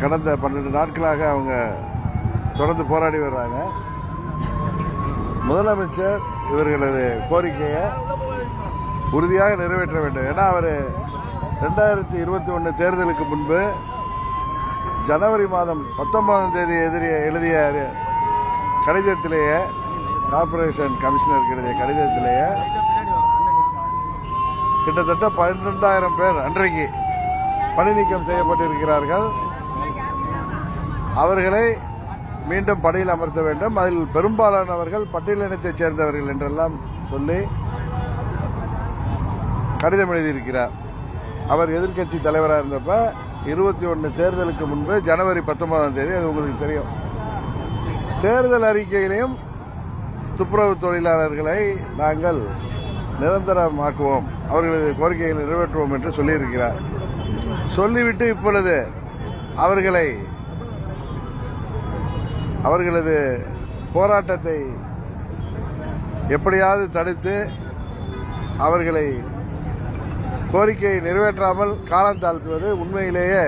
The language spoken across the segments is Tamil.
கடந்த பன்னெண்டு நாட்களாக அவங்க தொடர்ந்து போராடி வர்றாங்க. முதலமைச்சர் இவர்களது கோரிக்கையை உறுதியாக நிறைவேற்ற வேண்டும். ஏன்னா அவர் ரெண்டாயிரத்தி இருபத்தி ஒன்று தேர்தலுக்கு முன்பு ஜனவரி மாதம் பத்தொன்பதாம் தேதி எதிரிய எழுதிய கடிதத்திலேயே கார்ப்பரேஷன் கமிஷனருக்கு எழுதிய கடிதத்திலேயே கிட்டத்தட்ட பன்னிரெண்டாயிரம் பேர் அன்றைக்கு பணி நீக்கம் செய்யப்பட்டிருக்கிறார்கள். அவர்களை மீண்டும் பணியில் அமர்த்த வேண்டும். அதில் பெரும்பாலானவர்கள் பட்டியலினத்தைச் சேர்ந்தவர்கள் என்றெல்லாம் சொல்லி கடிதம் எழுதியிருக்கிறார். அவர் எதிர்க்கட்சி தலைவராக இருந்தப்ப இருபத்தி ஒன்று தேர்தலுக்கு முன்பு ஜனவரி பத்தொன்பதாம் தேதி அது உங்களுக்கு தெரியும். தேர்தல் அறிக்கையிலையும் துப்புரவு தொழிலாளர்களை நாங்கள் நிரந்தரமாக்குவோம். அவர்களது கோரிக்கைகளை நிறைவேற்றுவோம் என்று சொல்லியிருக்கிறார். சொல்லிவிட்டு இப்பொழுது அவர்களை அவர்களது போராட்டத்தை எப்படியாவது தடுத்து அவர்களை கோரிக்கையை நிறைவேற்றாமல் காலம் தாழ்த்துவது உண்மையிலேயே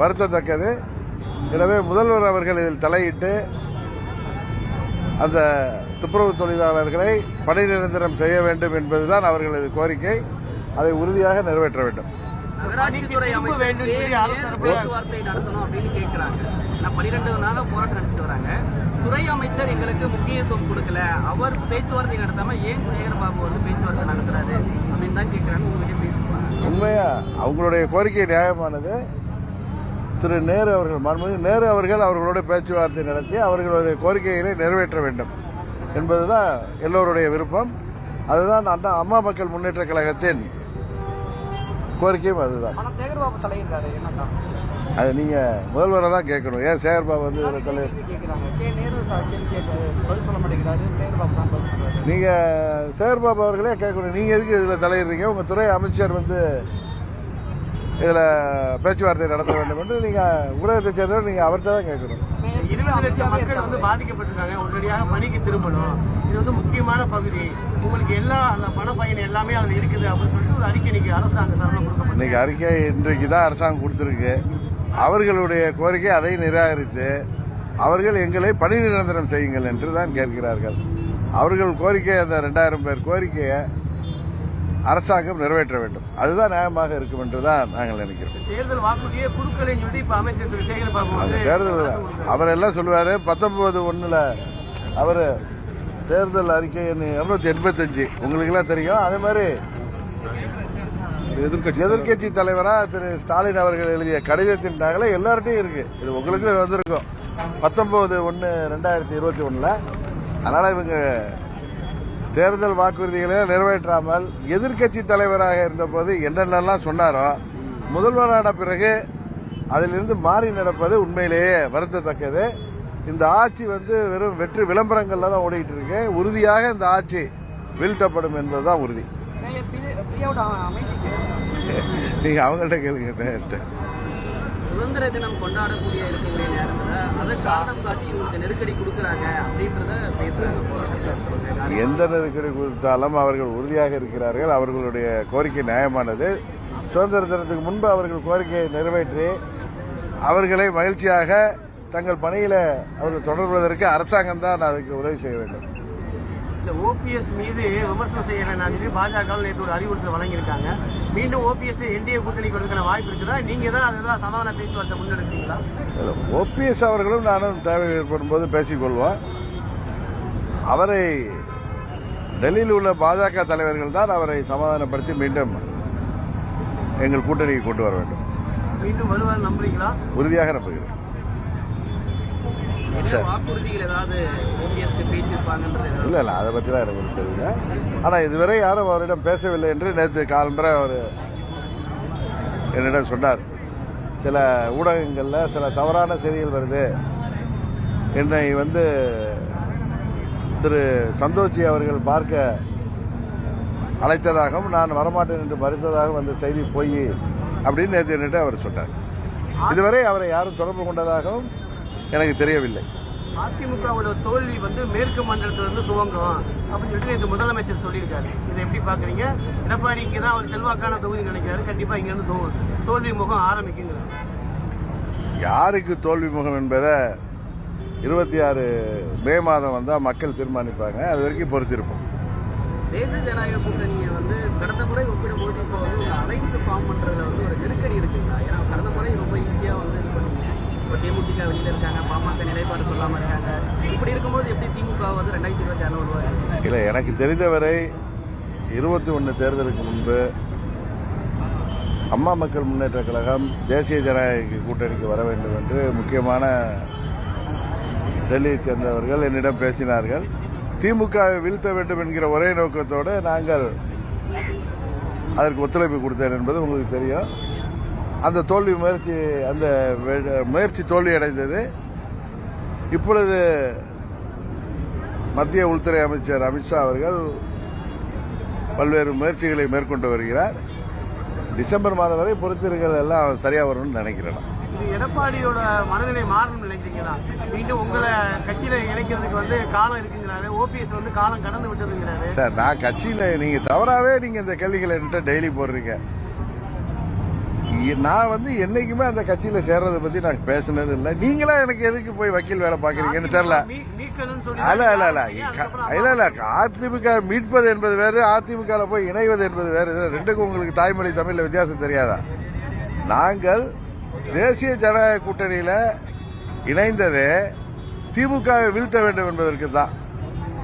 வருத்தத்தக்கது. எனவே முதல்வர் அவர்கள் இதில் தலையிட்டு அந்த துப்புரவு தொழிலாளர்களை பணி நிரந்தரம் செய்ய வேண்டும் என்பதுதான் அவர்களது கோரிக்கை. அதை உறுதியாக நிறைவேற்ற வேண்டும். நகராட்சித்துறை அமைச்சர் பேச்சுவார்த்தை நடத்தணும் அப்படின்னு கேட்கிறாங்க நான் பன்னிரெண்டு நாளா போராட்டம் நடத்திட்டு வராங்க. துறை அமைச்சர் எங்களுக்கு முக்கியத்துவம் கொடுக்கல. அவர் பேச்சுவார்த்தை நடத்தாம ஏன் சேகர்பாபு வந்து பேச்சுவார்த்தை நடத்துறாரு அப்படின்னு தான் கேட்கறாங்க உங்ககிட்ட பேசுவாங்க உண்மையா? அவங்களுடைய கோரிக்கை நியாயமானது. திரு நேரு அவர்கள் மாண்புமிகு நேரு அவர்கள் அவர்களோட பேச்சுவார்த்தை நடத்தி அவர்களுடைய கோரிக்கைகளை நிறைவேற்ற வேண்டும் என்பதுதான் எல்லோருடைய விருப்பம். அதுதான் அண்ணா அம்மா மக்கள் முன்னேற்ற கழகத்தின் கோரிக்கையும் அதுதான். அது நீங்க முதல்வரை தான் கேட்கணும். ஏன் சேகர்பாபு வந்து இதுல தலை கேட்கிறாங்க கே நேரு கேள்வி கேட்டு பதில் சொல்ல மாட்டேங்கிறாரு. சேகர்பாபு தான் பதில் சொல்றாரு. நீங்க சேகர்பாபு அவர்களே கேட்கணும். நீங்க எதுக்கு இதுல தலையிடுறீங்க? உங்க துறை அமைச்சர் வந்து இதுல பேச்சுவார்த்தை நடத்த வேண்டும் என்று நீங்க ஊடகத்தை சேர்ந்தவர் நீங்க அவர்கிட்ட தான் கேட்கணும். லட்சம் மக்கள் வந்து பாதிக்கப்பட்டிருக்காங்க. உடனடியாக பணிக்கு திரும்பணும். இது வந்து முக்கியமான பகுதி. உங்களுக்கு எல்லா அந்த பண பயன் எல்லாமே அதுல இருக்குது அப்படின்னு சொல்லிட்டு ஒரு அறிக்கை இன்னைக்கு அரசாங்க சார்பில் இன்னைக்கு அறிக்கை இன்றைக்கு தான் அரசாங்கம் கொடுத்துருக்கு. அவர்களுடைய கோரிக்கை அதை நிராகரித்து அவர்கள் எங்களை பணி நிரந்தரம் செய்யுங்கள் என்று தான் கேட்கிறார்கள். அவர்கள் கோரிக்கை அந்த ரெண்டாயிரம் பேர் கோரிக்கையை அரசாங்கம் நிறைவேற்ற வேண்டும். அதுதான் நியாயமாக இருக்கும் என்று தான் நாங்கள் நினைக்கிறோம். தேர்தல் வாக்குறுதியே குடுக்கலைன்னு சொல்லி இப்ப அமைச்சர் திரு சேகர் பாபு அந்த வந்து தேர்தல் அவர் எல்லாம் சொல்லுவாரு பத்தொன்பது ஒண்ணுல அவர் தேர்தல் அறிக்கை இருநூத்தி எண்பத்தஞ்சு. உங்களுக்கு எல்லாம் தெரியும். அதே மாதிரி எதிர்கட்சி எதிர்கட்சி தலைவரா திரு ஸ்டாலின் அவர்கள் எழுதிய கடிதத்தின் நகலை எல்லார்ட்டையும் இருக்கு. இது உங்களுக்கு வந்திருக்கும். பத்தொன்பது ஒன்னு ரெண்டாயிரத்தி இருபத்தி ஒண்ணுல. அதனால இவங்க தேர்தல் வாக்குறுதிகளை நிறைவேற்றாமல் எதிர்க்கட்சி தலைவராக இருந்தபோது என்னென்னலாம் சொன்னாரோ முதல்வரான பிறகு அதிலிருந்து மாறி நடப்பது உண்மையிலேயே வருத்தத்தக்கது. இந்த ஆட்சி வந்து வெறும் வெற்றி விளம்பரங்கள்ல தான் ஓடிட்டு இருக்கு உறுதியாக இந்த ஆட்சி வீழ்த்தப்படும் என்பதுதான் உறுதி. நீங்க அவங்கள்ட்ட கேளுங்க. சுதந்திர தினம் கொண்டாடக்கூடிய இருக்கக்கூடிய நேரத்துல அதை காரணம் காட்டி இவங்களுக்கு நெருக்கடி கொடுக்கறாங்க அப்படின்றத போராட்டத்தில் எந்த நெருக்கடி கொடுத்தாலும் அவர்கள் உறுதியாக இருக்கிறார்கள். அவர்களுடைய கோரிக்கை நியாயமானது. சுதந்திர தினத்துக்கு முன்பு அவர்கள் கோரிக்கையை நிறைவேற்றி அவர்களை மகிழ்ச்சியாக தங்கள் பணியில அவர்கள் தொடர்வதற்கு அரசாங்கம் தான் அதுக்கு உதவி செய்ய வேண்டும். இந்த ஓபிஎஸ் மீது விமர்சனம் செய்ய வேண்டாம் சொல்லி பாஜக நேற்று ஒரு அறிவுறுத்தல் வழங்கியிருக்காங்க. மீண்டும் ஓபிஎஸ் என்டிஏ கூட்டணிக்கு வரதுக்கான வாய்ப்பு இருக்குதா? நீங்க தான் அதுதான் சமாதான பேச்சுவார்த்தை முன்னெடுக்கிறீங்களா? ஓபிஎஸ் அவர்களும் நானும் தேவை ஏற்படும் போது பேசிக்கொள்வோம். அவரை டெல்லியில் உள்ள பாஜக தலைவர்கள் தான் அவரை சமாதானப்படுத்தி மீண்டும் எங்கள் கூட்டணிக்கு கொண்டு வர வேண்டும். மீண்டும் வருவார் நம்புறீங்களா? உறுதியாக நம்புகிறேன். இல்ல இல்ல அதை பற்றி தான் எனக்கு தெரியல ஆனா இதுவரை யாரும் அவரிடம் பேசவில்லை என்று நேற்று காலம்பரை அவர் என்னிடம் சொன்னார். சில ஊடகங்கள்ல சில தவறான செய்திகள் வருது. என்னை வந்து திரு சந்தோஷி அவர்கள் பார்க்க அழைத்ததாகவும் நான் வரமாட்டேன் என்று மறுத்ததாகவும் அந்த செய்தி போய் அப்படின்னு நேற்று என்னிட்ட அவர் சொன்னார். இதுவரை அவரை யாரும் தொடர்பு கொண்டதாகவும் எனக்கு தெரியவில்லை. அதிமுகவோட தோல்வி வந்து மேற்கு மண்டலத்துல இருந்து துவங்கும். அப்படின்னு சொல்லிட்டு நேற்று முதலமைச்சர் சொல்லியிருக்காரு. இதை எப்படி பாக்குறீங்க எடப்பாடிக்கு தான் அவர் செல்வாக்கான தொகுதி நினைக்கிறாரு. கண்டிப்பா இங்க இருந்து தோல்வி முகம் ஆரம்பிக்குங்கிறார். யாருக்கு தோல்வி முகம் என்பதை இருபத்தி ஆறு மே மாதம் வந்தால் மக்கள் தீர்மானிப்பாங்க. அது வரைக்கும் பொறுத்திருப்போம். தேசிய ஜனநாயக கூட்டணியை வந்து கடந்த முறை ஒப்பிடும்போது இப்போ வந்து ஒரு அலைன்ஸ் ஃபார்ம் பண்றதுல வந்து ஒரு நெருக்கடி இருக்குங்களா ஏன்னா கடந்த முறை ரொம்ப ஈஸியா வந்து இது பண்ணீங்க இப்போ தேமுதிக வெளியில இருக்காங்க. பாமக நிலைப்பாடு சொல்லாம இருக்காங்க. இப்படி இருக்கும்போது எப்படி திமுக வந்து ரெண்டாயிரத்தி இருபத்தி ஆறு வருவாங்க இல்லை எனக்கு தெரிந்தவரை இருபத்தி ஒன்று தேர்தலுக்கு முன்பு அம்மா மக்கள் முன்னேற்ற கழகம் தேசிய ஜனநாயக கூட்டணிக்கு வர வேண்டும் என்று முக்கியமான டெல்லியைச் சேர்ந்தவர்கள் என்னிடம் பேசினார்கள். திமுகவை வீழ்த்த வேண்டும் என்கிற ஒரே நோக்கத்தோடு நாங்கள் அதற்கு ஒத்துழைப்பு கொடுத்தேன் என்பது உங்களுக்கு தெரியும். அந்த தோல்வி முயற்சி அந்த முயற்சி தோல்வி அடைந்தது இப்பொழுது மத்திய உள்துறை அமைச்சர் அமித்ஷா அவர்கள் பல்வேறு முயற்சிகளை மேற்கொண்டு வருகிறார். டிசம்பர் மாதம் வரை பொறுத்திருங்கள் எல்லாம் சரியா வரும்னு நினைக்கிறேன். எடப்பாடியோட மனநிலை மாறணும்னு நினைக்கிறீங்களா? மீண்டும் உங்களை கட்சியில இணைக்கிறதுக்கு வந்து காலம் இருக்குங்கிறாரு. ஓபிஎஸ் வந்து காலம் கடந்து விட்டுருங்கிறாரு சார் நான் கட்சியில நீங்க தவறாவே நீங்க இந்த கேள்விகளை என்கிட்ட டெய்லி போடுறீங்க. நான் வந்து என்னைக்குமே அந்த கட்சியில சேர்றதை பத்தி நான் பேசுனது இல்லை. நீங்களா எனக்கு எதுக்கு போய் வக்கீல் வேலை பாக்குறீங்கன்னு தெரியல. மீ- நீக்கணும்னு சொல்லி அல்ல அல்ல அல்ல. இல்ல இல்ல. அதிமுக மீட்பது என்பது வேறு அதிமுக ல போய் இணைவது என்பது வேறு. ரெண்டுக்கும் உங்களுக்கு தாய்மொழி தமிழ்ல வித்தியாசம் தெரியாதா? நாங்கள் தேசிய ஜனநாயக கூட்டணியில இணைந்ததே திமுகவை வீழ்த்த வேண்டும் என்பதற்கு தான்.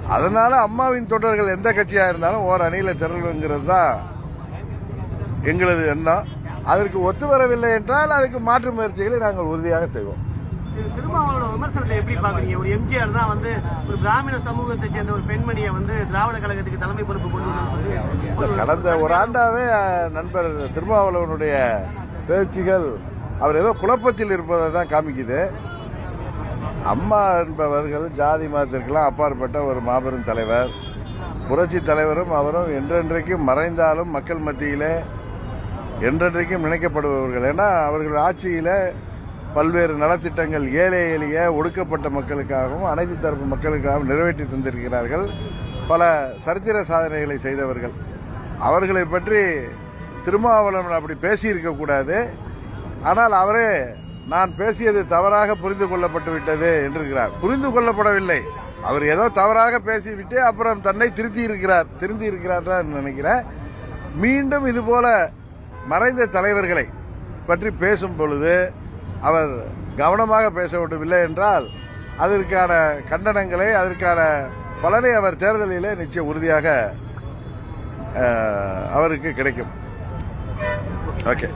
அதனால அம்மாவின் தொண்டர்கள் எந்த கட்சியா இருந்தாலும் ஓர் அணியில திரளுங்கிறது தான் எங்களது எண்ணம். அதற்கு ஒத்து வரவில்லை என்றால் அதுக்கு மாற்று முயற்சிகளை நாங்கள் உறுதியாக செய்வோம். திரு திருமாவளவனோட விமர்சனத்தை எப்படி பாக்குறீங்க ஒரு எம்ஜிஆர் தான் வந்து ஒரு பிராமண சமூகத்தை சேர்ந்த ஒரு பெண்மணியை வந்து திராவிட கழகத்துக்கு தலைமை பொறுப்பு கொண்டு இந்த கடந்த ஒரு ஆண்டாவே நண்பர் திருமாவளவனுடைய பேச்சுகள் அவர் ஏதோ குழப்பத்தில் இருப்பதை தான் காமிக்குது. அம்மா என்பவர்கள் ஜாதி மதத்திற்கெல்லாம் அப்பாற்பட்ட ஒரு மாபெரும் தலைவர். புரட்சி தலைவரும் அவரும் என்றென்றைக்கும் மறைந்தாலும் மக்கள் மத்தியிலே என்றென்றைக்கும் நினைக்கப்படுபவர்கள். ஏன்னா அவர்கள் ஆட்சியில் பல்வேறு நலத்திட்டங்கள் ஏழை எளிய ஒடுக்கப்பட்ட மக்களுக்காகவும் அனைத்து தரப்பு மக்களுக்காகவும் நிறைவேற்றி தந்திருக்கிறார்கள். பல சரித்திர சாதனைகளை செய்தவர்கள். அவர்களை பற்றி திருமாவளவன் அப்படி பேசியிருக்கக்கூடாது ஆனால் அவரே நான் பேசியது தவறாக புரிந்து கொள்ளப்பட்டு விட்டது என்றிருக்கிறார். புரிந்து கொள்ளப்படவில்லை. அவர் ஏதோ தவறாக பேசிவிட்டு அப்புறம் தன்னை திருத்தி இருக்கிறார். திருந்தி இருக்கிறார் நினைக்கிறேன். மீண்டும் இதுபோல மறைந்த தலைவர்களை பற்றி பேசும் பொழுது அவர் கவனமாக பேச விடவில்லை என்றால் அதற்கான கண்டனங்களை அதற்கான பலனை அவர் தேர்தலிலே நிச்சயம் உறுதியாக அவருக்கு கிடைக்கும். ஓகே.